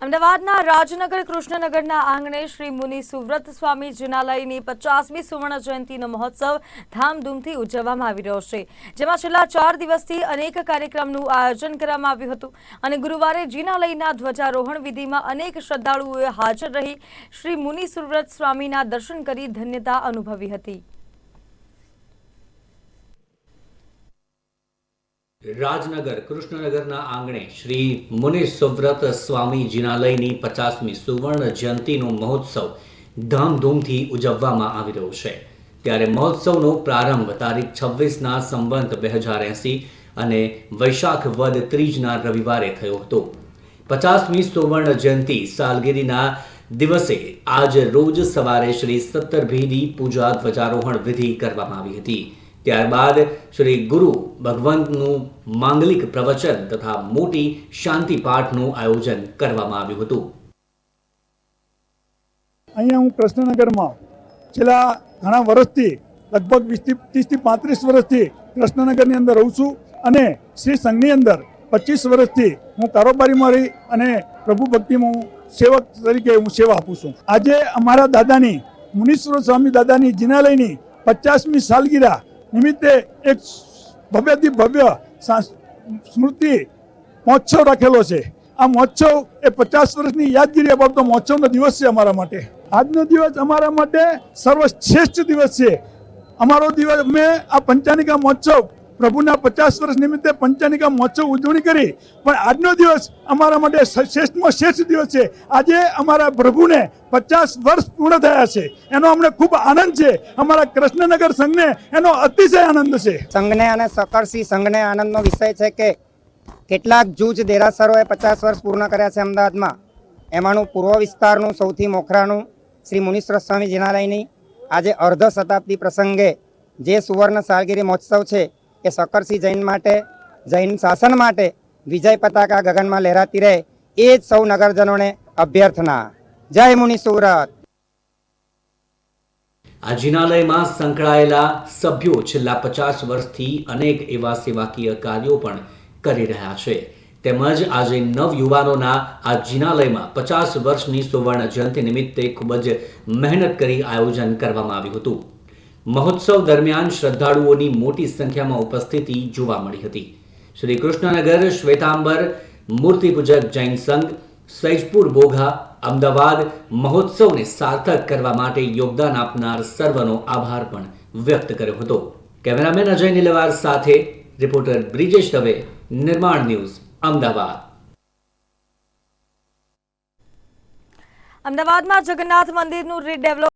અમદાવાદના રાજનગર કૃષ્ણનગરના આંગણે શ્રી મુનિ સુવ્રત સ્વામી જિનાલયની પચાસમી સુવર્ણ જયંતિનો મહોત્સવ ધામધૂમથી ઉજવવામાં આવી રહ્યો છે. જેમાં છેલ્લા ચાર દિવસથી અનેક કાર્યક્રમનું આયોજન કરવામાં આવ્યું હતું અને ગુરુવારે જિનાલયના ધ્વજારોહણ વિધિમાં અનેક શ્રદ્ધાળુઓએ હાજર રહી શ્રી મુનિ સુવ્રત સ્વામીના દર્શન કરી ધન્યતા અનુભવી હતી. રાજનગર, કૃષ્ણનગરના આંગણે શ્રી મુનિ સુવ્રત સ્વામી જિનાલયની પચાસમી સુવર્ણ જયંતિનો મહોત્સવ ધામધૂમથી ઉજવવામાં આવી રહ્યો છે. ત્યારે મહોત્સવનો પ્રારંભ તારીખ છવ્વીસના સંવંત બે હજાર એંસી અને વૈશાખ વદ ત્રીજના રવિવારે થયો હતો. પચાસમી સુવર્ણ જયંતિ સાલગીરીના દિવસે આજ રોજ સવારે શ્રી સત્તરભીની પૂજા ધ્વજારોહણ વિધિ કરવામાં આવી હતી. ત્યારબાદ શ્રી ગુરુ ભગવંતનું માંગલિક પ્રવચન તથા મોટી શાંતિ પાઠનું આયોજન કરવામાં આવ્યું હતું. અહીંયા હું કૃષ્ણનગરમાં છેલ્લા ઘણા વર્ષથી, લગભગ વીસથી પાંત્રીસ વર્ષથી કૃષ્ણનગરની અંદર રહું છું અને શ્રી સંઘની અંદર પચીસ વર્ષથી હું કારોબારીમાં રહી અને પ્રભુ ભક્તિમાં હું સેવક તરીકે હું સેવા આપું છું. આજે અમારા દાદાની મુનીશ્વર સ્વામી દાદાની જિનાલયની પચાસમી સાલગીરા નિમિત્તે એક ભવ્યથી ભવ્ય સ્મૃતિ મહોત્સવ રાખેલો છે. આ મહોત્સવ એ પચાસ વર્ષની યાદગીરી અપાવતો મહોત્સવનો દિવસ છે અમારા માટે. આજનો દિવસ અમારા માટે સર્વશ્રેષ્ઠ દિવસ છે. અમારો દિવસ, અમે આ પંચાનિકા મહોત્સવ પ્રભુના પચાસ વર્ષ નિમિત્તે પંચાનિકા મહોત્સવ ઉજવણી કરી. પણ આજનો દિવસ અમારા માટે શ્રેષ્ઠમાં શ્રેષ્ઠ દિવસ છે. આજે અમારા પ્રભુને પચાસ વર્ષ પૂર્ણ થયા છે. એનો અમને ખૂબ આનંદ છે. અમારા કૃષ્ણનગર સંઘને એનો અતિશય આનંદ છે. સંઘને અને સકરસિંહ સંઘને આનંદનો વિષય છે કે કેટલાક જૂજ દેરાસરોએ પચાસ વર્ષ પૂર્ણ કર્યા છે અમદાવાદમાં. એમાંનું પૂર્વ વિસ્તારનું સૌથી મોખરાનું શ્રી મુનીશ્વર સ્વામી જિનાલયની આજે અર્ધ શતાબ્દી પ્રસંગે જે સુવર્ણ સાલગીરી મહોત્સવ છે એ સકરસિંહ જૈન માટે, જૈન શાસન માટે વિજય પતાકા ગગનમાં લહેરાતી રહે એ જ સૌ નગરજનોને અભ્યર્થના. જય મુનિ સુરત. આ જિનાલયમાં સંકળાયેલા સભ્યો છેલ્લા પચાસ વર્ષથી અનેક એવા સેવાકીય કાર્યો પણ કરી રહ્યા છે. તેમજ આજે નવ યુવાનોના આ જિનાલયમાં પચાસ વર્ષની સુવર્ણ જયંતિ નિમિત્તે ખૂબ જ મહેનત કરી આયોજન કરવામાં આવ્યું હતું. મહોત્સવ દરમિયાન શ્રદ્ધાળુઓની મોટી સંખ્યામાં ઉપસ્થિતિ જોવા મળી હતી. શ્રી કૃષ્ણનગર, શ્વેતાંબર, મૂર્તિપૂજક જૈન સંઘ, સૈજપુર બોઘા, અમદાવાદ મહોત્સવને સાર્થક કરવા માટે યોગદાન આપનાર સર્વનો આભાર પણ વ્યક્ત કર્યો હતો. કેમેરામેન અજય નિલવાર સાથે રિપોર્ટર બ્રિજેશ દવે, નિર્માણ ન્યૂઝ, અમદાવાદ. અમદાવાદમાં જગન્નાથ મંદિરનું રીડેવલપ